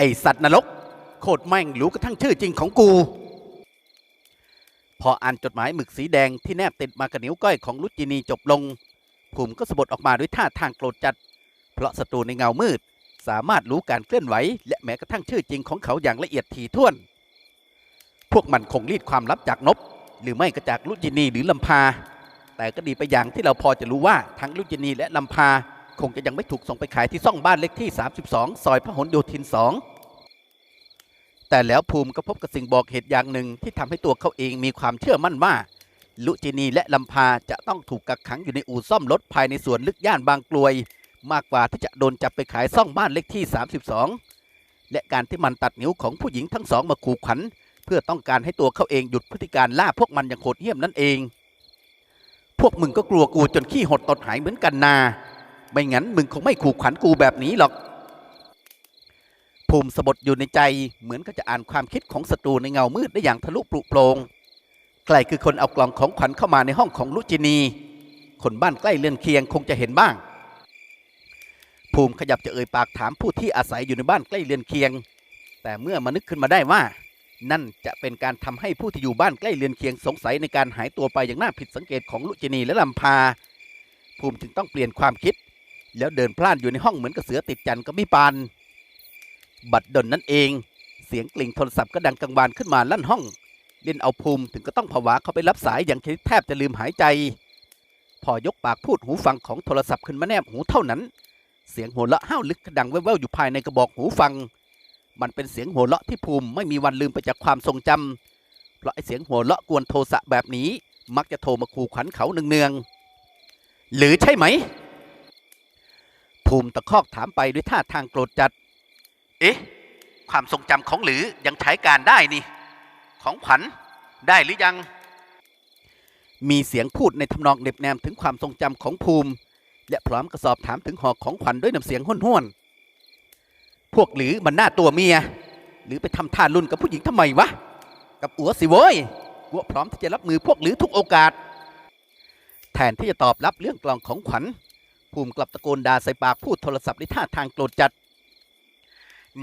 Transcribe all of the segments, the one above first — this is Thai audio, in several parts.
ไอสัตว์นรก โคตรแม่งรู้กระทั่งชื่อจริงของกู พออ่านจดหมายหมึกสีแดงที่แนบติดมากับนิ้วก้อยของลุจินีจบลง ภูมิก็สะบดออกมาด้วยท่าทางโกรธจัด เพราะศัตรูในเงามืด สามารถรู้การเคลื่อนไหว และแม้กระทั่งชื่อจริงของเขาอย่างละเอียดถี่ถ้วน พวกมันคงรีดความลับจากนบ หรือไม่ก็จากลุจินีหรือลำพา แต่ก็ดีไปอย่างที่เราพอจะรู้ว่าทั้งลุจินีและลำพา คงจะยังไม่ถูกส่งไปขายที่ซ่องบ้านเล็กที่ 32 ซอยพหลโยธิน 2 แต่แล้วภูมิก็พบกับสิ่งบอกเหตุอย่างหนึ่งที่ทำให้ตัวเขาเองมีความเชื่อมั่นว่า ลุจินีและลำพาจะต้องถูกกักขังอยู่ในอู่ซ่อมรถภายในสวนลึกย่านบางกลวย มากกว่าที่จะโดนจับไปขายซ่องบ้านเล็กที่ 32 และการที่มันตัดนิ้วของผู้หญิงทั้งสองมาขู่ขวัญเพื่อต้องการให้ตัวเขาเองหยุดพฤติการล่าพวกมันอย่างโหดเหี้ยมนั่นเองพวกมึงก็กลัวกูจนขี้หดตดหายเหมือนกันนา ไม่งั้นมึงคงไม่ขู่ขวัญกูแบบนี้หรอก ภูมิสะบดอยู่ในใจเหมือนก็จะอ่านความคิดของศัตรูในเงามืดได้อย่างทะลุปลุโปรงใครคือคนเอากล่องของขวัญเข้ามาในห้องของลุจินี คนบ้านใกล้เรือนเคียงคงจะเห็นบ้าง ภูมิขยับจะเอ่ยปากถามผู้ที่อาศัยอยู่ในบ้านใกล้เรือนเคียง แต่เมื่อมานึกขึ้นมาได้ว่า นั่นจะเป็นการทำให้ผู้ที่อยู่บ้านใกล้เรือนเคียงสงสัยในการหายตัวไปอย่างน่าผิดสังเกตของลุจินีและลำพา ภูมิจึงต้องเปลี่ยนความคิด แล้วเดินพล่านอยู่ในห้องเหมือนกับเสือติดจันทร์ก็ไม่ปาน บัดดลนั่นเอง เสียงกลิ่งโทรศัพท์ก็ดังกังวานขึ้นมาลั่นห้องเล่นเอาภูมิถึงก็ต้องผวาเข้าไปรับสายอย่างแทบจะลืมหายใจ พอยกปากพูดหูฟังของโทรศัพท์ขึ้นมาแนบหูเท่านั้น เสียงหัวเราะห้าวลึกกระดังแว่วๆอยู่ภายในกระบอกหูฟัง มันเป็นเสียงหัวเราะที่ภูมิไม่มีวันลืมไปจากความทรงจำเพราะไอเสียงหัวเราะกวนโทสะแบบนี้ มักจะโทรมาขู่ขวัญเขาเนืองๆหรือใช่ไหม ภูมิตะคอกถามไปด้วยท่าทางโกรธจัด เอ๊ะ ความทรงจำของหรือยังใช้การได้นี่ ของขวัญได้หรือยัง มีเสียงพูดในทำนองเหน็บแนมถึงความทรงจำของภูมิ และพร้อมกระสอบถามถึงหอกของขวัญด้วยน้ำเสียงห้วนๆพวกหรือมันหน้าตัวเมีย หรือไปทำท่ารุ่นกับผู้หญิงทำไมวะ กับอัวสิโว้ยอัวพร้อมที่จะรับมือพวกหรือทุกโอกาส แทนที่จะตอบรับเรื่องกล่องของขวัญ ภูมิกลับตะโกนด่าใส่ปากพูดโทรศัพท์ด้วยท่าทางโกรธจัด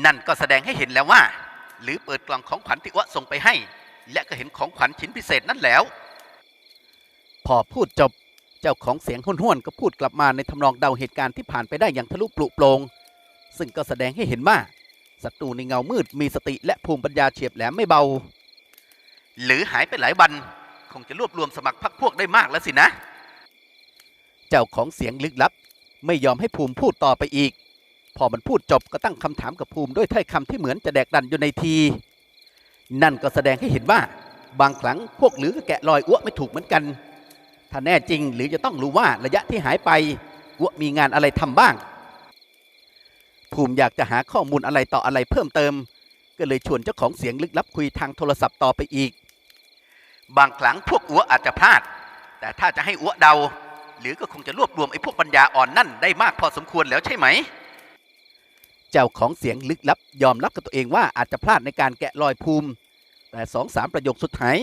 นั่นก็แสดงให้เห็นแล้วว่า หรือเปิดกล่องของขวัญที่อวส่งไปให้ และก็เห็นของขวัญชิ้นพิเศษนั่นแล้ว พอพูดจบเจ้าของเสียงห้วนๆก็พูดกลับมาในทำนองเดาเหตุการณ์ที่ผ่านไปได้อย่างทะลุปลุโปรงซึ่งก็แสดงให้เห็นว่าศัตรูในเงามืดมีสติและภูมิปัญญาเฉียบแหลมไม่เบา หรือหายไปหลายวันคงจะรวบรวมสมัครพรรคพวกได้มากแล้วสินะ เจ้าของเสียงลึกลับ ไม่ยอมให้ภูมิพูดต่อไปอีก พอมันพูดจบก็ตั้งคำถามกับภูมิด้วยถ้อยคำที่เหมือนจะแดกดันอยู่ในที นั่นก็แสดงให้เห็นว่า บางครั้งพวกหรือก็แกะรอยอ้วไม่ถูกเหมือนกัน ถ้าแน่จริงหรือจะต้องรู้ว่าระยะที่หายไปอ้วมีงานอะไรทำบ้าง ภูมิอยากจะหาข้อมูลอะไรต่ออะไรเพิ่มเติม ก็เลยชวนเจ้าของเสียงลึกลับคุยทางโทรศัพท์ต่อไปอีก บางครั้งพวกอ้วอาจจะพลาด แต่ถ้าจะให้อ้วเดา หรือก็คงจะรวบรวมไอ้พวกปัญญาอ่อนนั่นได้มากพอสมควรแล้วใช่ไหม เจ้าของเสียงลึกลับยอมรับกับตัวเองว่าอาจจะพลาดในการแกะรอยภูมิ แต่สองสามประโยคสุดท้าย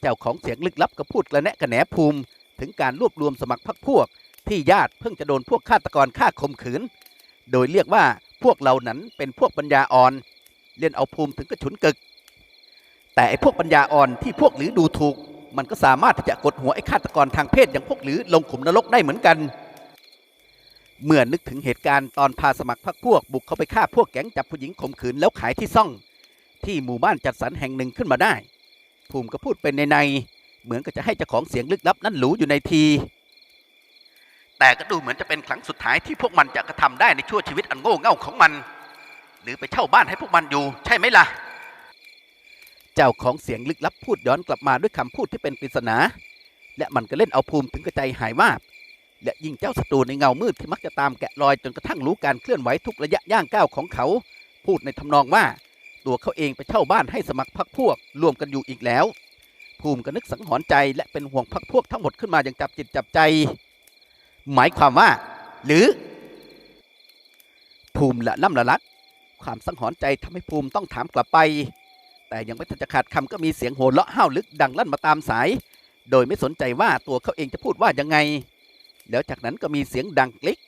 เจ้าของเสียงลึกลับก็พูดกระแนะกระแหนภูมิ ถึงการรวบรวมสมัครพรรคพวก ที่ญาติเพิ่งจะโดนพวกฆาตกรฆ่าข่มขืน โดยเรียกว่าพวกเรานั้นเป็นพวกปัญญาอ่อน เล่นเอาภูมิถึงกระฉุนกึก แต่ไอ้พวกปัญญาอ่อนที่พวกหรือดูถูก มันก็สามารถที่จะกดหัวไอ้ฆาตกรทางเพศอย่างพวกหรือลงขุมนรกได้เหมือนกัน เมื่อนึกถึงเหตุการณ์ตอนพาสมัครพรรคพวกบุกเข้าไปฆ่าพวกแก๊งจับผู้หญิงข่มขืนแล้วขายที่ซ่อง ที่หมู่บ้านจัดสรรแห่งหนึ่งขึ้นมาได้ ภูมิก็พูดเป็นในในเหมือนกับจะให้เจ้าของเสียงลึกลับนั้นหรูอยู่ในที แต่ก็ดูเหมือนจะเป็นครั้งสุดท้ายที่พวกมันจะกระทำได้ในชั่วชีวิตอันโง่เง่าของมัน หรือไปเช่าบ้านให้พวกมันอยู่ ใช่ไหมล่ะ เจ้าของเสียงลึกลับพูดย้อนกลับมาด้วยคำพูดที่เป็นปริศนา และมันก็เล่นเอาภูมิถึงกระใจหายว่าบและยิ่งเจ้าศัตรูในเงามืดที่มักจะตามแกะรอยจนกระทั่งรู้การเคลื่อนไหวทุกระยะย่างก้าวของเขา พูดในทำนองว่า ตัวเขาเองไปเช่าบ้านให้สมัครพรรคพวก รวมกันอยู่อีกแล้ว ภูมิก็นึกสังหรณ์ใจและเป็นห่วงพรรคพวกทั้งหมดขึ้นมาอย่างจับจิตจับใจ หมายความว่า หรือ ภูมิละล่ำละลัก ความสังหรณ์ใจทำให้ภูมิต้องถามกลับไป แต่ยังไม่ทันจะขาดคำก็มีเสียงโห่เราะห้าวลึกดังลั่นมาตามสาย โดยไม่สนใจว่าตัวเขาเองจะพูดว่ายังไง แล้วจากนั้นก็มีเสียงดังกลิก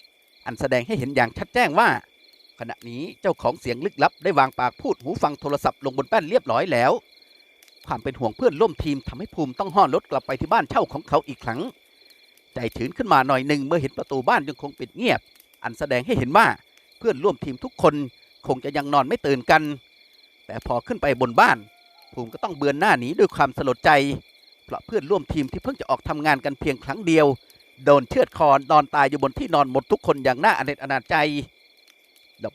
อันแสดงให้เห็นอย่างชัดแจ้งว่า ขณะนี้เจ้าของเสียงลึกลับได้วางปากพูดหูฟังโทรศัพท์ลงบนแป้นเรียบร้อยแล้ว ความเป็นห่วงเพื่อนร่วมทีมทำให้ภูมิต้องห่อนรถกลับไปที่บ้านเช่าของเขาอีกครั้ง ใจชื้นขึ้นมาหน่อยหนึ่งเมื่อเห็นประตูบ้านยังคงปิดเงียบ อันแสดงให้เห็นว่าเพื่อนร่วมทีมทุกคนคงจะยังนอนไม่ตื่นกัน แต่พอขึ้นไปบนบ้าน ภูมิก็ต้องเบือนหน้าหนีด้วยความสลดใจ เพราะเพื่อนร่วมทีมที่เพิ่งจะออกทำงานกันเพียงครั้งเดียว โดนเชือดคอนอนตายอยู่บนที่นอนหมดทุกคนอย่างน่าอเนจอนาจใจ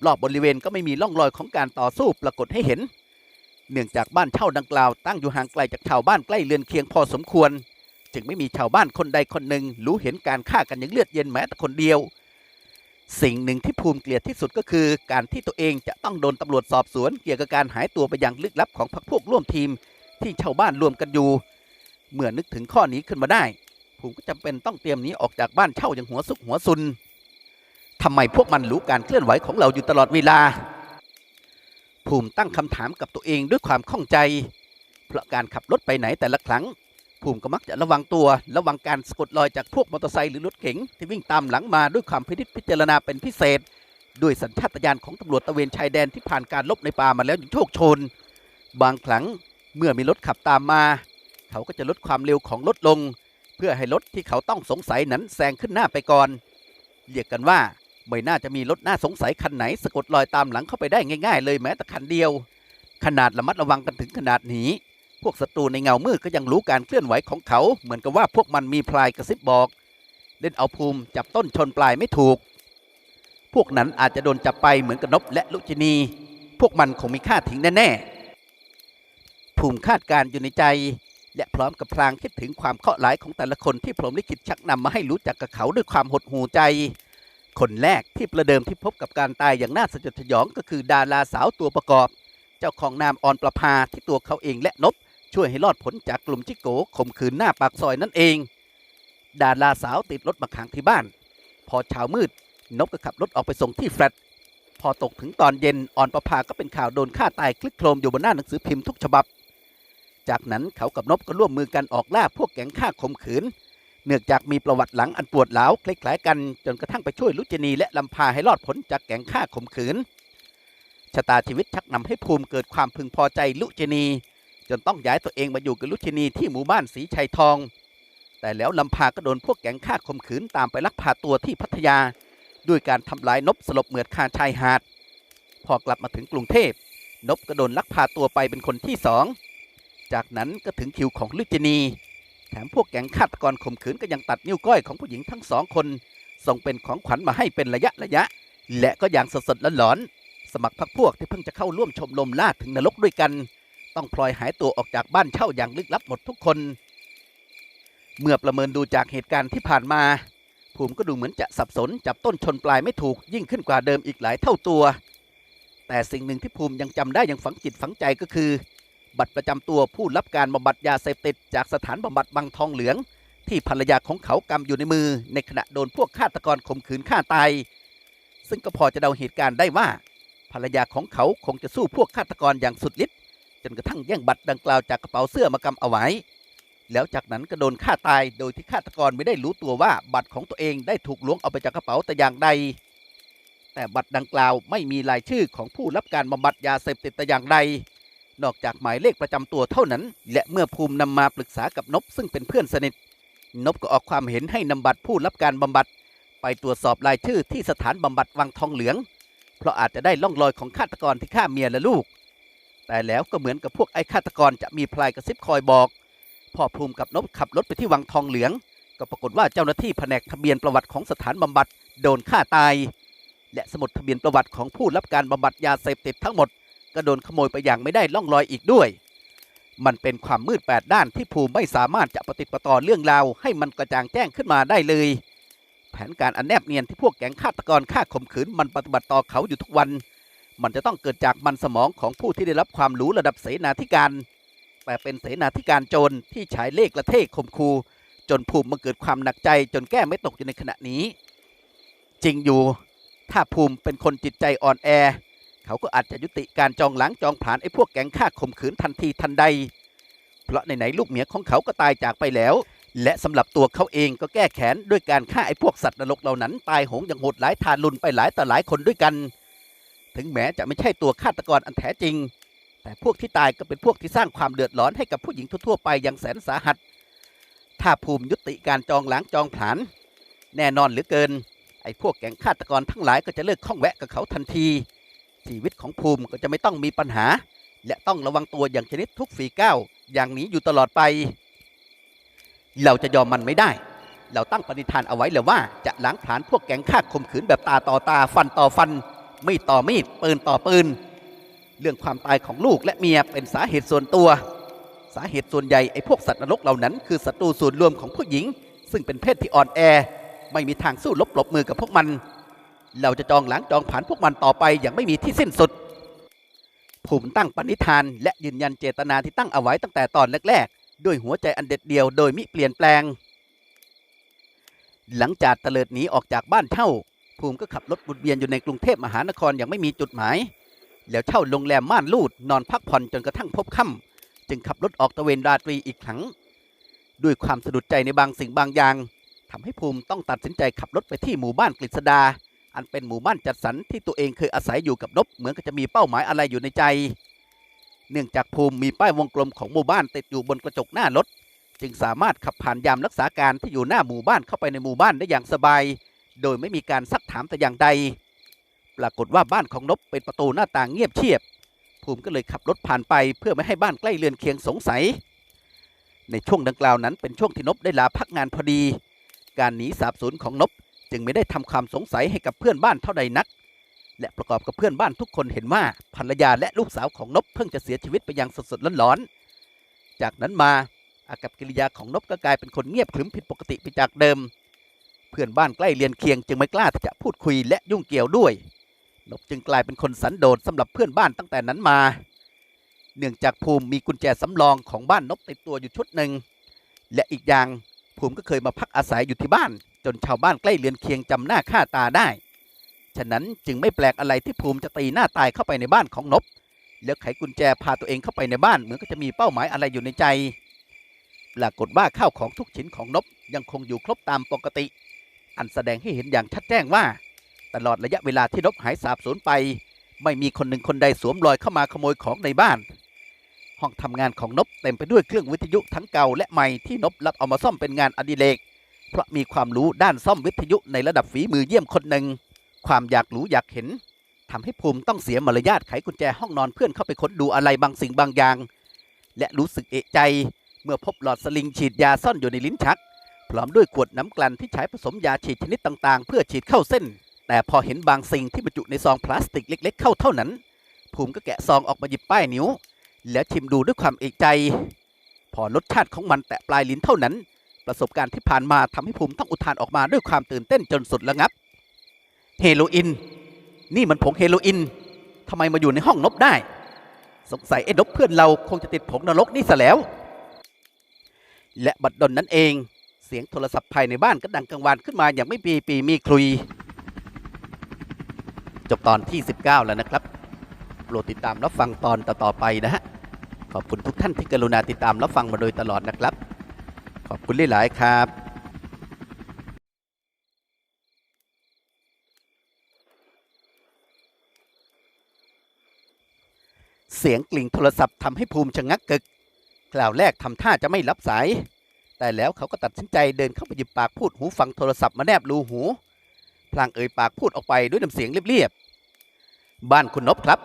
รอบๆบริเวณก็ไม่มีร่องรอยของการต่อสู้ปรากฏให้เห็น เนื่องจากบ้านเช่าดังกล่าวตั้งอยู่ห่างไกลจากชาวบ้านใกล้เรือนเคียงพอสมควร จึงไม่มีชาวบ้านคนใดคนหนึ่งรู้เห็นการฆ่ากันอย่างเลือดเย็นแม้แต่คนเดียว สิ่งหนึ่งที่ภูมิเกลียดที่สุดก็คือ การที่ตัวเองจะต้องโดนตำรวจสอบสวน เกี่ยวกับการหายตัวไปอย่างลึกลับของพรรคพวกร่วมทีม ที่ชาวบ้านรวมกันอยู่ เมื่อนึกถึงข้อนี้ขึ้นมาได้ ภูมิก็จำเป็นต้องเตรียมหนีออกจากบ้านเช่าอย่างหัวซุกหัวซุนทำไมพวกมันรู้การเคลื่อนไหวของเราอยู่ตลอดเวลา ภูมิตั้งคำถามกับตัวเองด้วยความข้องใจ เพราะการขับรถไปไหนแต่ละครั้ง ภูมิก็มักจะระวังตัว ระวังการสะกดรอยจากพวกมอเตอร์ไซค์หรือรถเก๋งที่วิ่งตามหลังมาด้วยความพินิจพิจารณาเป็นพิเศษ ด้วยสัญชาตญาณของตำรวจตะเวนชายแดนที่ผ่านการลบในป่ามาแล้วอย่างโชคชน บางครั้งเมื่อมีรถขับตามมา เขาก็จะลดความเร็วของรถลง เพื่อให้รถที่เขาต้องสงสัยนั้นแซงขึ้นหน้าไปก่อน เรียกกันว่าไม่น่าจะมีรถน่าสงสัยคันไหนสะกดรอยตามหลังเข้าไปได้ง่าย ๆ เลยแม้แต่คันเดียว ขนาดระมัดระวังกันถึงขนาดนี้ พวกศัตรูในเงามืดก็ยังรู้การเคลื่อนไหวของเขา เหมือนกับว่าพวกมันมีพลายกระซิบบอก เล่นเอาภูมิจับต้นชนปลายไม่ถูก พวกนั้นอาจจะโดนจับไปเหมือนกับนบและลุจินี พวกมันคงมีค่าทิ้งแน่ๆ ภูมิคาดการ์อยู่ในใจ และพร้อมกับพลางคิดถึงความเคราะห์ร้ายของแต่ละคนที่พรหมลิขิตชักนำมาให้รู้จักกับเขาด้วยความหดหู่ใจ คนแรกที่ประเดิมที่พบกับการตายอย่างน่าสยดสยองก็คือดาราสาวตัวประกอบ เจ้าของนามออนประภาที่ตัวเขาเองและนบ ช่วยให้รอดพ้นจากกลุ่มจิโกข่มขืนหน้าปากซอยนั่นเอง ดาราสาวติดรถมาขังที่บ้าน พอเช้ามืด นบก็ขับรถออกไปส่งที่แฟลตพอตกถึงตอนเย็นอ่อนประภาก็เป็นข่าวโดนฆ่าตายคลิกโครมอยู่บนหน้าหนังสือพิมพ์ทุกฉบับ จากนั้นเขากับนบก็ร่วมมือกันออกล่าพวกแก๊งฆ่าข่มขืน เนื่องจากมีประวัติหลังอันปวดร้าวคล้ายๆกันจนกระทั่งไปช่วยลุจนีและลำพาให้รอดพ้นจากแก๊งฆ่าข่มขืนชะตาชีวิตชักนำให้ภูมิเกิดความพึงพอใจลุจนี จนต้องย้ายตัวเองมาอยู่กับลุชินีที่หมู่บ้านสีชัยทอง แต่แล้วลำพาก็โดนพวกแก๊งฆ่าข่มขืนตามไปลักพาตัวที่พัทยา ด้วยการทำลายนบสลบเหมือดคาชายหาด พอกลับมาถึงกรุงเทพนบก็โดนลักพาตัวไปเป็นคนที่สองจากนั้นก็ถึงคิวของลุจินี แถมพวกแก๊งฆาตกรข่มขืนก็ยังตัดนิ้วก้อยของผู้หญิงทั้งสองคน ส่งเป็นของขวัญมาให้เป็นระยะระยะ และก็อย่างสดๆหลอนๆสมัครพรรคพวกที่เพิ่งจะเข้าร่วมชมรมล่าถึงนรกด้วยกัน ต้องพลอยหายตัวออกจากบ้านเช่าอย่างลึกลับหมดทุกคน เมื่อประเมินดูจากเหตุการณ์ที่ผ่านมา ภูมิก็ดูเหมือนจะสับสนจับต้นชนปลายไม่ถูกยิ่งขึ้นกว่าเดิมอีกหลายเท่าตัว แต่สิ่งหนึ่งที่ภูมิยังจำได้อย่างฝังจิตฝังใจก็คือ บัตรประจำตัวผู้รับการบำบัดยาเสพติดจากสถานบำบัดบางทองเหลือง ที่ภรรยาของเขากำอยู่ในมือ ในขณะโดนพวกฆาตกรข่มขืนฆ่าตายซึ่งก็พอจะเดาเหตุการณ์ได้ว่าภรรยาของเขาคงจะสู้พวกฆาตกรอย่างสุดฤทธิ์ จนกระทั่งแย่งบัตรดังกล่าวจากกระเป๋าเสื้อมากำเอาไว้ แล้วจากนั้นก็โดนฆ่าตายโดยที่ฆาตกรไม่ได้รู้ตัวว่าบัตรของตัวเองได้ถูกล้วงเอาไปจากกระเป๋าแต่อย่างใด แต่บัตรดังกล่าวไม่มีรายชื่อของผู้รับการบำบัดยาเสพติดแต่อย่างใด นอกจากหมายเลขประจำตัวเท่านั้น และเมื่อภูมินำมาปรึกษากับนบซึ่งเป็นเพื่อนสนิท นบก็ออกความเห็นให้นำบัตรผู้รับการบำบัดไปตรวจสอบรายชื่อที่สถานบำบัดวังทองเหลือง เพราะอาจจะได้ล่องรอยของฆาตกรที่ฆ่าเมียและลูก แต่แล้วก็เหมือนกับพวกไอ้ฆาตกรจะมีพลายกระซิบคอยบอกพอภูมิกับนบขับรถไปที่วังทองเหลือง ก็ปรากฏว่าเจ้าหน้าที่แผนกทะเบียนประวัติของสถานบำบัดโดนฆ่าตาย และสมุดทะเบียนประวัติของผู้รับการบำบัดยาเสพติดทั้งหมด ก็โดนขโมยไปอย่างไม่ได้ล่องรอยอีกด้วย มันเป็นความมืดแปดด้านที่ภูมิไม่สามารถจะปฏิประต่อเรื่องราวให้มันกระจ่างแจ้งขึ้นมาได้เลย แผนการอันแนบเนียนที่พวกแก๊งฆาตกรฆ่าข่มขืนมันปฏิบัติต่อเขาอยู่ทุกวัน มันจะต้องเกิดจากมันสมองของผู้ที่ได้รับความรู้ระดับเสนาธิการ แต่เป็นเสนาธิการโจรที่ฉายเลขละเท่ข่มคูจนภูมิมันเกิดความหนักใจจนแก้ไม่ตกอยู่ในขณะนี้ จริงอยู่ถ้าภูมิเป็นคนจิตใจอ่อนแอ เขาก็อาจจะยุติการจองหลังจองผลานไอ้พวกแก๊งฆ่าข่มขืนทันทีทันใด เพราะไหนๆลูกเมียของเขาก็ตายจากไปแล้ว และสำหรับตัวเขาเองก็แก้แค้นด้วยการฆ่าไอ้พวกสัตว์นรกเหล่านั้น ตายโหงอย่างโหดหลายทารุณไปหลายต่อหลายคนด้วยกัน ถึงแม้จะไม่ใช่ตัวฆาตกรอันแท้จริง แต่พวกที่ตายก็เป็นพวกที่สร้างความเดือดร้อนให้กับผู้หญิงทั่วๆไปอย่างแสนสาหัส ถ้าภูมิยุติการจองหล้างจองผลาญแน่นอนเหลือเกิน ไอ้พวกแก๊งฆาตกรทั้งหลายก็จะเลิกข้องแวะกับเขาทันที ชีวิตของภูมิก็จะไม่ต้องมีปัญหา และต้องระวังตัวอย่างชนิดทุกฝีก้าวอย่างนี้อยู่ตลอดไป เราจะยอมมันไม่ได้เราตั้งปณิธานเอาไว้แล้วว่าจะล้างผลาญพวกแก๊งฆ่าข่มขืนแบบตาต่อตาฟันต่อฟัน มีดต่อมีดปืนต่อปืน เรื่องความตายของลูกและเมียเป็นสาเหตุส่วนตัว สาเหตุส่วนใหญ่ไอ้พวกสัตว์นรกเหล่านั้น คือศัตรูส่วนรวมของผู้หญิง ซึ่งเป็นเพศที่อ่อนแอ ไม่มีทางสู้รบปรบมือกับพวกมัน เราจะจองหลังจองผ่านพวกมันต่อไปอย่างไม่มีที่สิ้นสุดภูมิตั้งปณิธาน และยืนยันเจตนาที่ตั้งเอาไว้ตั้งแต่ตอนแรกๆ ด้วยหัวใจอันเด็ดเดียวโดยมิเปลี่ยนแปลง หลังจากเตลิดหนีออกจากบ้านเช่า ภูมิก็ขับรถบุดเวียนอยู่ในกรุงเทพมหานครอย่างไม่มีจุดหมาย แล้วเช่าโรงแรมม่านรูดนอนพักผ่อนจนกระทั่งพบค่ำจึงขับรถออกตะเวนราตรีอีกครั้ง ด้วยความสะดุดใจในบางสิ่งบางอย่างทำให้ภูมิต้องตัดสินใจขับรถไปที่หมู่บ้านกฤษดา อันเป็นหมู่บ้านจัดสรรที่ตัวเองเคยอาศัยอยู่กับนบเหมือนกับจะมีเป้าหมายอะไรอยู่ในใจ เนื่องจากภูมิมีป้ายวงกลมของหมู่บ้านติดอยู่บนกระจกหน้ารถจึงสามารถขับผ่านยามรักษาการที่อยู่หน้าหมู่บ้านเข้าไปในหมู่บ้านได้อย่างสบาย โดยไม่มีการซักถามแต่อย่างใด ปรากฏว่าบ้านของนบเป็นประตูหน้าต่างเงียบเชียบ ภูมิก็เลยขับรถผ่านไปเพื่อไม่ให้บ้านใกล้เรือนเคียงสงสัย ในช่วงดังกล่าวนั้นเป็นช่วงที่นบได้ลาพักงานพอดี การหนีสาบสูญของนบจึงไม่ได้ทำความสงสัยให้กับเพื่อนบ้านเท่าใดนัก และประกอบกับเพื่อนบ้านทุกคนเห็นว่าภรรยาและลูกสาวของนบเพิ่งจะเสียชีวิตไปอย่างสดๆร้อนๆจากนั้นมาอากับกิริยาของนบก็กลายเป็นคนเงียบขรึมผิดปกติไปจากเดิม เพื่อนบ้านใกล้เรียนเคียงจึงไม่กล้าที่จะพูดคุยและยุ่งเกี่ยวด้วย นบจึงกลายเป็นคนสันโดษสำหรับเพื่อนบ้านตั้งแต่นั้นมา เนื่องจากภูมิมีกุญแจสำรองของบ้านนบติดตัวอยู่ชุดหนึ่ง และอีกอย่างภูมิก็เคยมาพักอาศัยอยู่ที่บ้าน จนชาวบ้านใกล้เรือนเคียงจำหน้าค่าตาได้ ฉะนั้นจึงไม่แปลกอะไรที่ภูมิจะตีหน้าตายเข้าไปในบ้านของนบ แล้วไขกุญแจพาตัวเองเข้าไปในบ้านเหมือนก็จะมีเป้าหมายอะไรอยู่ในใจ ปรากฏว่าข้าวของทุกชิ้นของนบยังคงอยู่ครบตามปกติ อันแสดงให้เห็นอย่างชัดแจ้งว่า ตลอดระยะเวลาที่นบหายสาบสูญไป ไม่มีคนหนึ่งคนใดสวมรอยเข้ามาขโมยของในบ้าน ห้องทำงานของนบเต็มไปด้วยเครื่องวิทยุทั้งเก่าและใหม่ที่นบรับเอามาซ่อมเป็นงานอดิเรกเพราะมีความรู้ด้านซ่อมวิทยุในระดับฝีมือเยี่ยมคนหนึ่ง ความอยากรู้อยากเห็นทำให้ภูมิต้องเสียมารยาทไขกุญแจห้องนอนเพื่อนเข้าไปค้นดูอะไรบางสิ่งบางอย่าง และรู้สึกเอะใจ เมื่อพบหลอดสลิงฉีดยาซ่อนอยู่ในลิ้นชัก พร้อมด้วยขวดน้ำกลั่นที่ใช้ผสมยาฉีดชนิดต่างๆ เพื่อฉีดเข้าเส้น แต่พอเห็นบางสิ่งที่บรรจุในซองพลาสติกเล็ก ๆ เข้าเท่านั้น ภูมิก็แกะซองออกมาหยิบป้ายนิ้ว แล้วชิมดูด้วยความเอกใจ พอรสชาติของมันแตะปลายลิ้นเท่านั้น ประสบการณ์ที่ผ่านมาทำให้ภูมิต้องอุทานออกมาด้วยความตื่นเต้นจนสุดระงับ เฮโรอีนนี่มันผงเฮโรอีนทำไมมาอยู่ในห้องนบได้ สงสัยไอ้นบเพื่อนเราคงจะติดผงนรกนี่ซะแล้ว และบัดดลนั้นเอง เสียงโทรศัพท์ภายในบ้านก็ดังกังวานขึ้นมาอย่างไม่ปีปีมีคลุย จบตอนที่ 19 แล้วนะครับโปรดติดตามรับฟังตอนต่อๆไปนะฮะ ขอบคุณทุกท่านที่กรุณาติดตามรับฟังมาโดยตลอดนะครับ ขอบคุณหลายๆครับเสียงกลิ่งโทรศัพท์ทำให้ภูมิชะงักกึก คราวแรกทำท่าจะไม่รับสาย แต่แล้วเขาก็ตัดสินใจเดินเข้าไปหยิบปากพูดหูฟังโทรศัพท์มาแนบรูหู พลางเอ่ยปากพูดออกไปด้วยน้ำเสียงเรียบๆ บ้านคุณนบครับ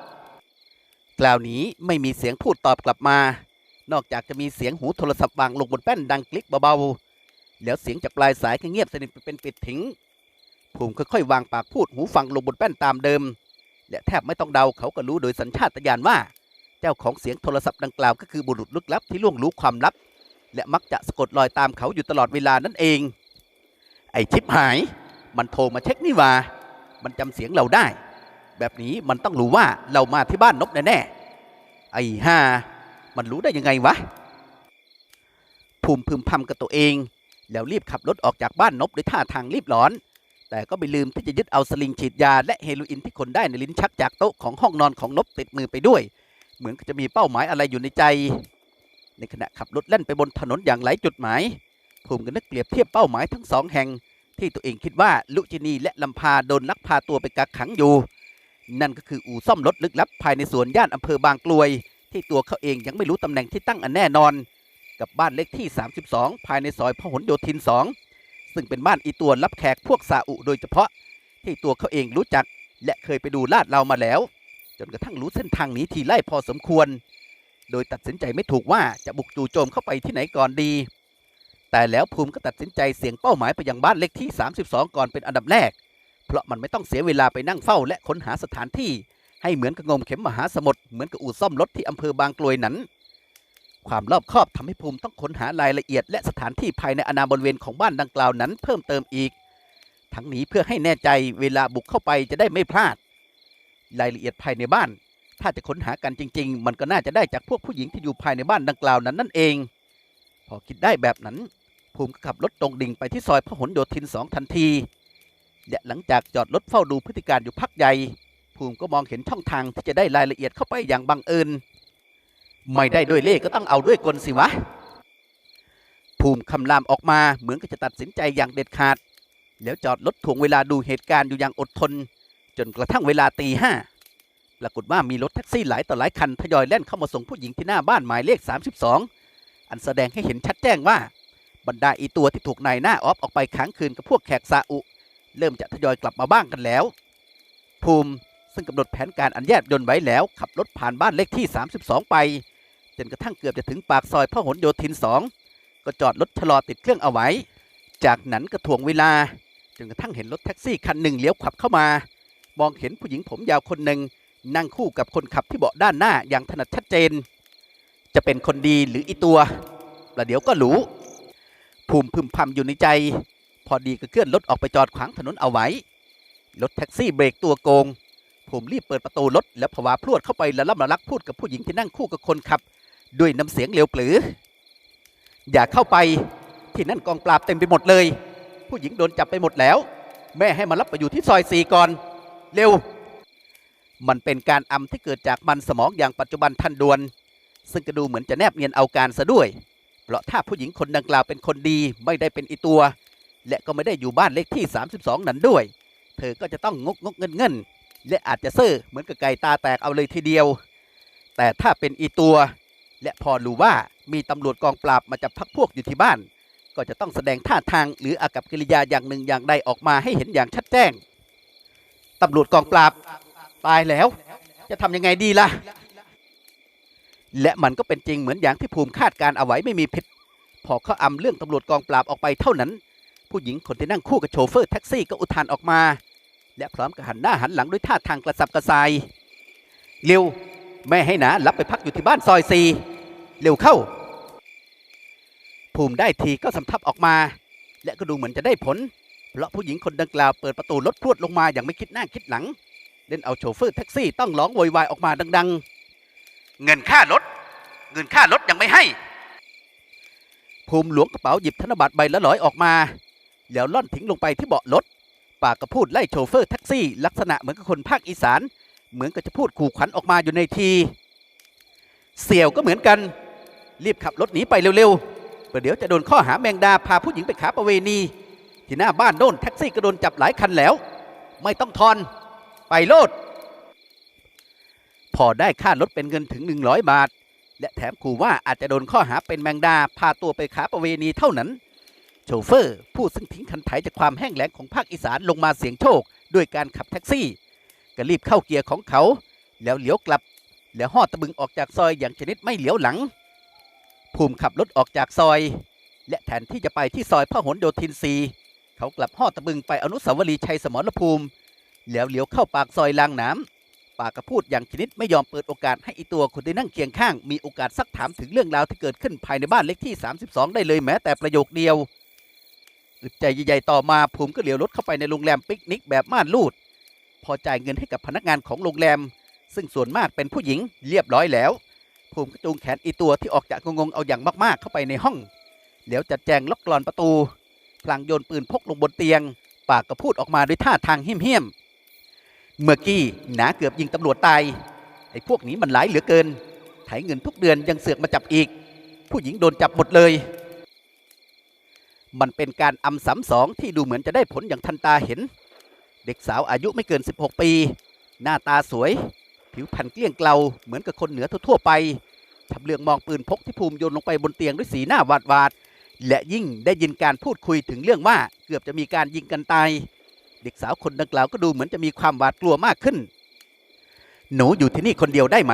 กล่าวนี้ไม่มีเสียงพูดตอบกลับมา นอกจากจะมีเสียงหูโทรศัพท์วางลงบนแป้นดังคลิกเบาๆ แล้วเสียงจากปลายสายก็เงียบสนิทไปเป็นปิดทิ้งภูมิค่อยๆวางปากพูดหูฟังลงบนแป้นตามเดิม และแทบไม่ต้องเดาเขาก็รู้โดยสัญชาตญาณว่า เจ้าของเสียงโทรศัพท์ดังกล่าวก็คือบุรุษลึกลับที่ล่วงรู้ความลับ และมักจะสะกดรอยตามเขาอยู่ตลอดเวลานั่นเอง ไอชิปหาย มันโทรมาเช็คนี่ว่า มันจำเสียงเราได้ แบบนี้มันต้องรู้ว่าเรามาที่บ้านนบแน่ๆไอ้ห่ามันรู้ได้ยังไงวะ ภูมิพึมพำกับตัวเอง แล้วรีบขับรถออกจากบ้านนบด้วยท่าทางรีบร้อน แต่ก็ไม่ลืมที่จะยึดเอาสลิงฉีดยา และเฮโรอีนที่คนได้ในลิ้นชักจากโต๊ะของห้องนอนของนบติดมือไปด้วย เหมือนจะมีเป้าหมายอะไรอยู่ในใจ ในขณะขับรถเล่นไปบนถนนอย่างไร้จุดหมาย ภูมิก็นึกเปรียบเทียบเป้าหมายทั้งสองแห่ง ที่ตัวเองคิดว่าลุจินีและลำพาโดนลักพาตัวไปกักขังอยู่ นั่นก็คืออู่ซ่อมรถลึกลับภายในสวนย่านอำเภอบางกลวย ที่ตัวเขาเองยังไม่รู้ตำแหน่งที่ตั้งอันแน่นอน กับบ้านเลขที่ 32 ภายในซอยพหลโยธิน 2 ซึ่งเป็นบ้านอีตัวรับแขกพวกซาอุโดยเฉพาะ ที่ตัวเขาเองรู้จัก และเคยไปดูลาดเรามาแล้ว จนกระทั่งรู้เส้นทางนี้ทีไล่พอสมควร โดยตัดสินใจไม่ถูกว่าจะบุกจู่โจมเข้าไปที่ไหนก่อนดี แต่แล้วภูมิก็ตัดสินใจเสี่ยงเป้าหมายไปยังบ้านเลขที่ 32 ก่อนเป็นอันดับแรก เพราะมันไม่ต้องเสียเวลาไปนั่งเฝ้าและค้นหาสถานที่ ให้เหมือนกับงมเข็มมหาสมุทรเหมือนกับอู่ซ่อมรถที่อำเภอบางกลวยนั้น ความรอบคอบทำให้ภูมิต้องค้นหารายละเอียด และสถานที่ภายในอาณาบริเวณของบ้านดังกล่าวนั้น เพิ่มเติมอีก ทั้งนี้เพื่อให้แน่ใจเวลาบุกเข้าไปจะได้ไม่พลาด รายละเอียดภายในบ้าน ถ้าจะค้นหากันจริง ๆ มันก็น่าจะได้จากพวกผู้หญิงที่อยู่ภายในบ้านดังกล่าวนั้นนั่นเอง พอคิดได้แบบนั้น ภูมิก็ขับรถตรงดิ่งไปที่ซอยพหลโยธินสองทันทีและหลังจากจอดรถเฝ้าดูพฤติการอยู่พักใหญ่ ภูมิก็มองเห็นช่องทางที่จะได้รายละเอียดเข้าไปอย่างบังเอิญ ไม่ได้ด้วยเล่ก็ต้องเอาด้วยกลสิวะ ภูมิคำรามออกมาเหมือนกับจะตัดสินใจอย่างเด็ดขาด แล้วจอดรถถ่วงเวลาดูเหตุการณ์อยู่อย่างอดทน จนกระทั่งเวลาตีห้า ปรากฏว่ามีรถแท็กซี่หลายต่อหลายคันทยอยแล่นเข้ามาส่งผู้หญิงที่หน้าบ้านหมายเลข 32 อันแสดงให้เห็นชัดแจ้งว่า บรรดาอีตัวที่ถูกนายหน้าออฟออกไปค้างคืนกับพวกแขกซาอุ เริ่มจะทยอยกลับมาบ้างกันแล้ว ภูมิซึ่งกำหนดแผนการอันแยบยนต์ไว้แล้ว ขับรถผ่านบ้านเลขที่ 32 ไปจนกระทั่งเกือบจะถึงปากซอยพหลโยธิน2ก็จอดรถชะลอติดเครื่องเอาไว้ จากนั้นก็ถ่วงเวลาจนกระทั่งเห็นรถแท็กซี่คันหนึ่งเลี้ยวขับเข้ามา มองเห็นผู้หญิงผมยาวคนหนึ่ง นั่งคู่กับคนขับที่เบาะด้านหน้าอย่างถนัดชัดเจน จะเป็นคนดีหรืออีตัวประเดี๋ยวก็รู้ภูมิพึมพำอยู่ในใจ พอดีก็เคลื่อนรถออกไปจอดขวางถนนเอาไว้รถแท็กซี่เบรกตัวโกง ผมรีบเปิดประตูรถแล้วผวาพรวดเข้าไปละล่ำละลักพูดกับผู้หญิงที่นั่งคู่กับคนขับ ด้วยน้ำเสียงเร็วปรือ อย่าเข้าไปที่นั่นกองปราบเต็มไปหมดเลย ผู้หญิงโดนจับไปหมดแล้ว แม่ให้มารับไปอยู่ที่ซอยสี่ก่อน เร็ว มันเป็นการอำที่เกิดจากมันสมองอย่างปัจจุบันทันด่วน ซึ่งก็ดูเหมือนจะแนบเนียนเอาการซะด้วย เพราะถ้าผู้หญิงคนดังกล่าวเป็นคนดีไม่ได้เป็นอีตัว และก็ไม่ได้อยู่บ้านเลขที่ 32 นั้นด้วย เธอก็จะต้องงกงกเงินเงินและอาจจะเซ่อเหมือนกับไก่ตาแตกเอาเลยทีเดียว แต่ถ้าเป็นอีตัว และพอรู้ว่ามีตำรวจกองปราบมาจับพักพวกอยู่ที่บ้าน ก็จะต้องแสดงท่าทางหรืออากับกิริยาอย่างหนึ่งอย่างใดออกมาให้เห็นอย่างชัดแจ้งตำรวจกองปราบ ตายแล้ว จะทำยังไงดีล่ะ และมันก็เป็นจริงเหมือนอย่างที่ภูมิคาดการเอาไว้ไม่มีผิด พอเขาอำเรื่องตำรวจกองปราบออกไปเท่านั้น ผู้หญิงคนที่นั่งคู่กับโชเฟอร์แท็กซี่ก็อุทานออกมา และพร้อมกับหันหน้าหันหลังด้วยท่าทางกระสับกระส่ายเร็วแม่ให้นารับไปพักอยู่ที่บ้านซอยซีเร็วเข้า ภูมิได้ทีก็สำทับออกมา และก็ดูเหมือนจะได้ผล เพราะผู้หญิงคนดังกล่าวเปิดประตูรถพรวดลงมาอย่างไม่คิดหน้าคิดหลัง เล่นเอาโชเฟอร์แท็กซี่ต้องร้องโวยวายออกมาดัง ๆ เงินค่ารถ เงินค่ารถยังไม่ให้ ภูมิหลวงกระเป๋าหยิบธนบัตรใบละร้อยออกมา แล้วล่อนทิ้งลงไปที่เบาะรถ ปากก็พูดไล่โชเฟอร์แท็กซี่ ลักษณะเหมือนกับคนภาคอีสาน เหมือนกับจะพูดขู่ขวัญออกมาอยู่ในที เสี่ยวก็เหมือนกัน รีบขับรถหนีไปเร็วๆประเดี๋ยวจะโดนข้อหาแมงดาพาผู้หญิงไปขาประเวณี ที่หน้าบ้านโน่นแท็กซี่ก็โดนจับหลายคันแล้ว ไม่ต้องทอน ไปโลด พอได้ค่ารถเป็นเงินถึง 100 บาท และแถมขู่ว่าอาจจะโดนข้อหาเป็นแมงดา พาตัวไปขาประเวณีเท่านั้น โชเฟอร์ผู้ซึ่งทิ้งคันไถจากความแห้งแล้งของภาคอีสานลงมาเสียงโชค ด้วยการขับแท็กซี่ ก็รีบเข้าเกียร์ของเขา แล้วเลี้ยวกลับ แล้วหอดตะบึงออกจากซอยอย่างชนิดไม่เหลียวหลัง ภูมิขับรถออกจากซอย และแทนที่จะไปที่ซอยพหลโยธินซีเขากลับหอดตะบึงไปอนุสาวรีย์ชัยสมรภูมิ แล้วเลี้ยวเข้าปากซอยลางน้ำปากก็พูดอย่างชนิดไม่ยอมเปิดโอกาสให้อีตัวคนที่นั่งเคียงข้าง มีโอกาสซักถามถึงเรื่องราวที่เกิดขึ้นภายในบ้านเลขที่ 32 ได้เลยแม้แต่ประโยคเดียวอึดใจใหญ่ๆต่อมาภูมิก็เลี้ยวรถเข้าไปในโรงแรมปิกนิกแบบม่านรูด พอจ่ายเงินให้กับพนักงานของโรงแรม ซึ่งส่วนมากเป็นผู้หญิงเรียบร้อยแล้วภูมิก็จูงแขนอีตัวที่ออกจากงงๆเอาอย่างมากๆเข้าไปในห้องแล้วจัดแจงล็อกกลอนประตูพลางโยนปืนพกลงบนเตียง ปากก็พูดออกมาด้วยท่าทางเหี้ยมๆ เมื่อกี้หนาเกือบยิงตำรวจตายไอ้พวกนี้มันหลายเหลือเกินไถเงินทุกเดือนยังเสือกมาจับอีก ผู้หญิงโดนจับหมดเลย มันเป็นการอำสามสองที่ดูเหมือนจะได้ผลอย่างทันตาเห็น เด็กสาวอายุไม่เกิน 16 ปี หน้าตาสวย ผิวพรรณเกลี้ยงเกลาเหมือนกับคนเหนือทั่วไปชำเลืองมองปืนพกที่ภูมิโยนลงไปบนเตียงด้วยสีหน้าหวาดหวาดและยิ่งได้ยินการพูดคุยถึงเรื่องว่าเกือบจะมีการยิงกันตาย เด็กสาวคนดังกล่าวก็ดูเหมือนจะมีความหวาดกลัวมากขึ้น หนูอยู่ที่นี่คนเดียวได้ไหม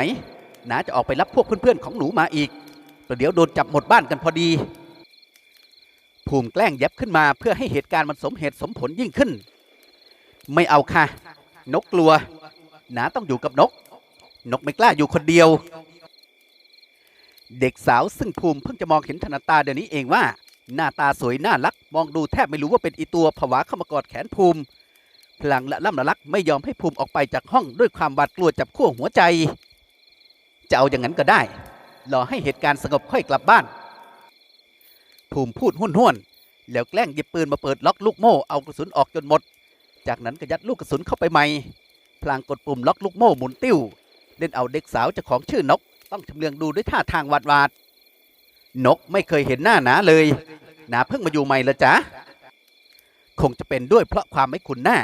น้าจะออกไปรับพวกเพื่อนๆของหนูมาอีกประเดี๋ยวโดนจับหมดบ้านกันพอดี ภูมิแกล้งแยบขึ้นมาเพื่อให้เหตุการณ์มันสมเหตุสมผลยิ่งขึ้น ไม่เอาค่ะ นกกลัว หนาต้องอยู่กับนก นกไม่กล้าอยู่คนเดียว เด็กสาวซึ่งภูมิเพิ่งจะมองเห็นถนัดตาเดี๋ยวนี้เองว่า หน้าตาสวยน่ารัก มองดูแทบไม่รู้ว่าเป็นอีตัวผวาเข้ามากอดแขนภูมิ พลังและล่ำละลักไม่ยอมให้ภูมิออกไปจากห้องด้วยความหวาดกลัวจับขั้วหัวใจ จะเอาอย่างนั้นก็ได้ รอให้เหตุการณ์สงบค่อยกลับบ้าน ภูมิพูดหุ่นห้วน แล้วแกล้งหยิบปืนมาเปิดล็อกลูกโม่เอากระสุนออกจนหมด จากนั้นก็ยัดลูกกระสุนเข้าไปใหม่ พลางกดปุ่มล็อกลูกโม่หมุนติ้ว เล่นเอาเด็กสาวเจ้าของชื่อนก ต้องชำเลืองดูด้วยท่าทางหวาดหวาด นกไม่เคยเห็นหน้าหนาเลยหนาเพิ่งมาอยู่ใหม่ละจ๊ะคงจะเป็นด้วยเพราะความไม่คุ้นหน้า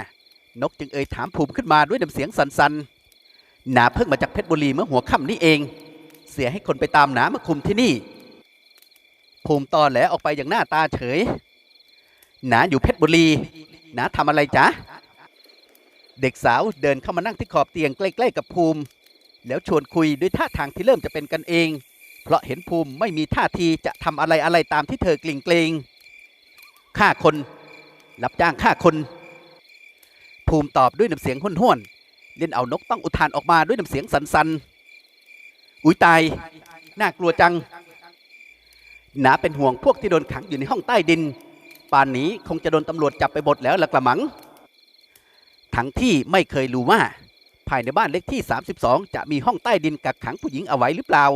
นกจึงเอ่ยถามภูมิขึ้นมาด้วยน้ำเสียงสันๆหนาเพิ่งมาจากเพชรบุรีเมื่อหัวค่ำนี้เอง เสียให้คนไปตามหนามาคุมที่นี่ ภูมิตอนแหลออกไปอย่างหน้าตาเฉย หนาอยู่เพชรบุรี หนาทำอะไรจ๊ะ เด็กสาวเดินเข้ามานั่งที่ขอบเตียงใกล้ๆกับภูมิ แล้วชวนคุยด้วยท่าทางที่เริ่มจะเป็นกันเอง เพราะเห็นภูมิไม่มีท่าทีจะทำอะไรอะไรตามที่เธอกลิ่งเกรงฆ่าคนรับจ้างฆ่าคน ภูมิตอบด้วยน้ำเสียงห้วนๆเล่นเอานกต้องอุทานออกมาด้วยน้ำเสียงสันๆอุ้ยตาย น่ากลัวจัง หนาเป็นห่วงพวกที่โดนขังอยู่ในห้องใต้ดิน ป่านนี้คงจะโดนตำรวจจับไปหมดแล้วละกระมัง ทั้งที่ไม่เคยรู้ว่า ภายในบ้านเลขที่ 32 จะมีห้องใต้ดินกักขังผู้หญิงเอาไว้หรือเปล่า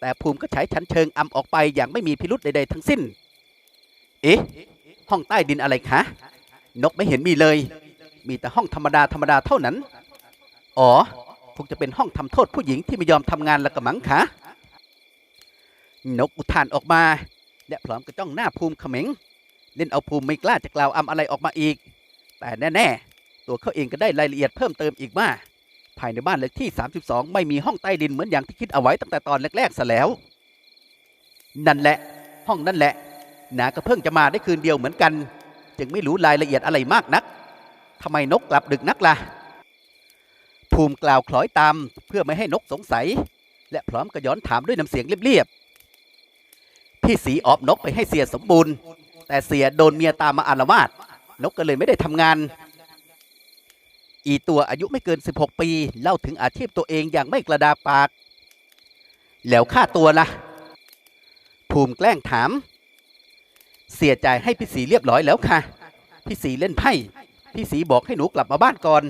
แต่ภูมิก็ใช้ชั้นเชิงอำออกไปอย่างไม่มีพิรุษใดๆทั้งสิ้น เอ๊ะ ห้องใต้ดินอะไรคะ นกไม่เห็นมีเลย มีแต่ห้องธรรมดาธรรมดาเท่านั้น อ๋อ คงจะเป็นห้องทำโทษผู้หญิงที่ไม่ยอมทำงานละกระมังคะนกอุทานออกมา และพร้อมกระจ้องหน้าภูมิเขม็ง เล่นเอาภูมิไม่กล้าจะกล่าวอำอะไรออกมาอีก แต่แน่ๆ ตัวเขาเองก็ได้รายละเอียดเพิ่มเติมอีกว่า ภายในบ้านเลขที่ 32 ไม่มีห้องใต้ดินเหมือนอย่างที่คิดเอาไว้ตั้งแต่ตอนแรกๆซะแล้ว นั่นแหละ ห้องนั่นแหละนาก็เพิ่งจะมาได้คืนเดียวเหมือนกัน จึงไม่รู้รายละเอียดอะไรมากนัก ทำไมนกกลับดึกนักล่ะ ภูมิกล่าวคล้อยตามเพื่อไม่ให้นกสงสัย และพร้อมกระย้อนถามด้วยน้ำเสียงเรียบๆ พี่สีออบนกไปให้เสียสมบูรณ์ แต่เสียโดนเมียตามมาอารวาสนกก็เลยไม่ได้ทำงาน อีตัวอายุไม่เกิน 16 ปี เล่าถึงอาชีพตัวเองอย่างไม่กระดาปาก แล้วค่าตัวล่ะ ภูมิแกล้งถาม เสียใจให้พี่สีเรียบร้อยแล้วค่ะ พี่สีเล่นไพ่ พี่สีบอกให้หนูกลับมาบ้านก่อน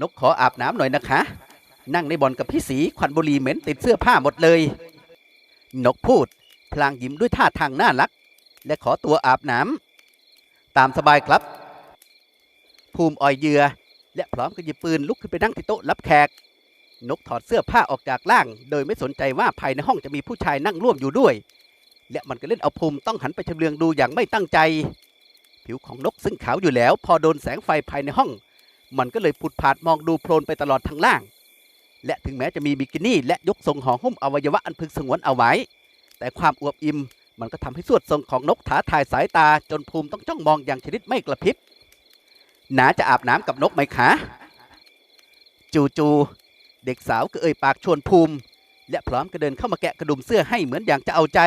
นกขออาบน้ำหน่อยนะคะ นั่งในบ่อนกับพี่สีควันบุหรี่เหม็นติดเสื้อผ้าหมดเลย นกพูด พลางยิ้มด้วยท่าทางน่ารัก และขอตัวอาบน้ำตามสบายครับ ภูมิอ่อยเยือ และพร้อมกับหยิบปืนลุกขึ้นไปนั่งที่โต๊ะรับแขก นกถอดเสื้อผ้าออกจากล่าง โดยไม่สนใจว่าภายในห้องจะมีผู้ชายนั่งร่วมอยู่ด้วย และมันก็เล่นเอาภูมิต้องหันไปชำเลืองดูอย่างไม่ตั้งใจ ผิวของนกซึ่งขาวอยู่แล้ว พอโดนแสงไฟภายในห้อง มันก็เลยผุดผาดมองดูโพลนไปตลอดทั้งล่าง และถึงแม้จะมีบิกินี่ และยกทรงห่อหุ้มอวัยวะอันพึงสงวนเอาไว้ แต่ความอวบอิ่มมันก็ทำให้สวดทรงของนกท้าทายสายตาจนภูมิต้องจ้องมองอย่างชนิดไม่กระพริบหนาจะอาบน้ำกับนกไหมคะจู่ๆเด็กสาวก็เอ่ยปากชวนภูมิ และพร้อมก็เดินเข้ามาแกะกระดุมเสื้อให้เหมือนอย่างจะเอาใจ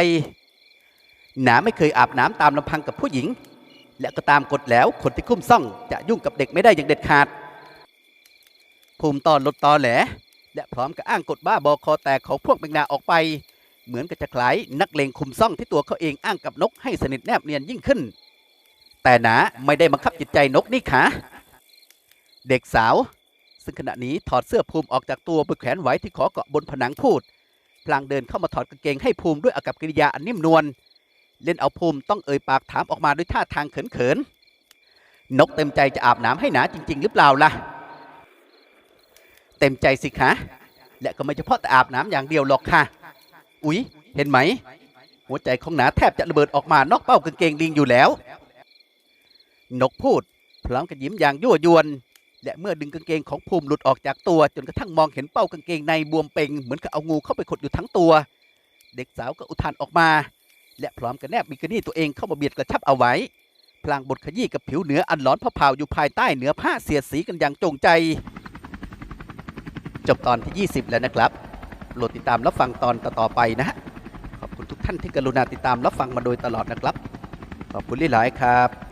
หนาไม่เคยอาบน้ำตามลำพังกับผู้หญิง และก็ตามกฎแล้วคนที่คุ้มซ่องจะยุ่งกับเด็กไม่ได้อย่างเด็ดขาด ภูมิตอนลดตอแหล และพร้อมกับอ้างกฎบ้าบอคอแตกของพวกแมงดาออกไป เหมือนกับจะคล้ายนักเลงคุมซ่องที่ตัวเขาเองอ้างกับนกให้สนิทแนบเนียนยิ่งขึ้น แต่หนาไม่ได้บังคับจิตใจนกนี่ขาเด็กสาว ซึ่งขณะนี้ถอดเสื้อภูมิออกจากตัวไปแขวนไว้ที่ขอเกาะบนผนังพูดพลางเดินเข้ามาถอดกางเกงให้ภูมิด้วยอากับกิริยาอันนิ่มนวล เล่นเอาภูมิต้องเอ่ยปากถามออกมาด้วยท่าทางเขินๆนกเต็มใจจะอาบน้ำให้หนาจริง ๆ หรือเปล่าล่ะ เต็มใจสิคะและก็ไม่เฉพาะแต่อาบน้ำอย่างเดียวหรอกค่ะ อุ๊ย เห็นไหม หัวใจของหนาแทบจะระเบิดออกมานอกเป้ากางเกงลิงอยู่แล้ว นกพูดพร้อมกับยิ้มอย่างยั่วยวน และเมื่อดึงกางเกงของภูมิหลุดออกจากตัว จนกระทั่งมองเห็นเป้ากางเกงในบวมเป่งเหมือนกับเอางูเข้าไปขดอยู่ทั้งตัว เด็กสาวก็อุทานออกมา และพร้อมกันแนบบิกินี่ตัวเองเข้ามาเบียดกระชับเอาไว้ พลางบทขยี้กับผิวเหนืออันร้อนพะเผาอยู่ภายใต้เหนือผ้าเสียดสีกันอย่างจงใจ จบตอนที่ 20 แล้วนะครับโปรดติดตามรับฟังตอนต่อๆไปนะฮะขอบคุณทุกท่านที่กรุณาติดตามรับฟังมาโดยตลอดนะครับ ขอบคุณหลายๆครับ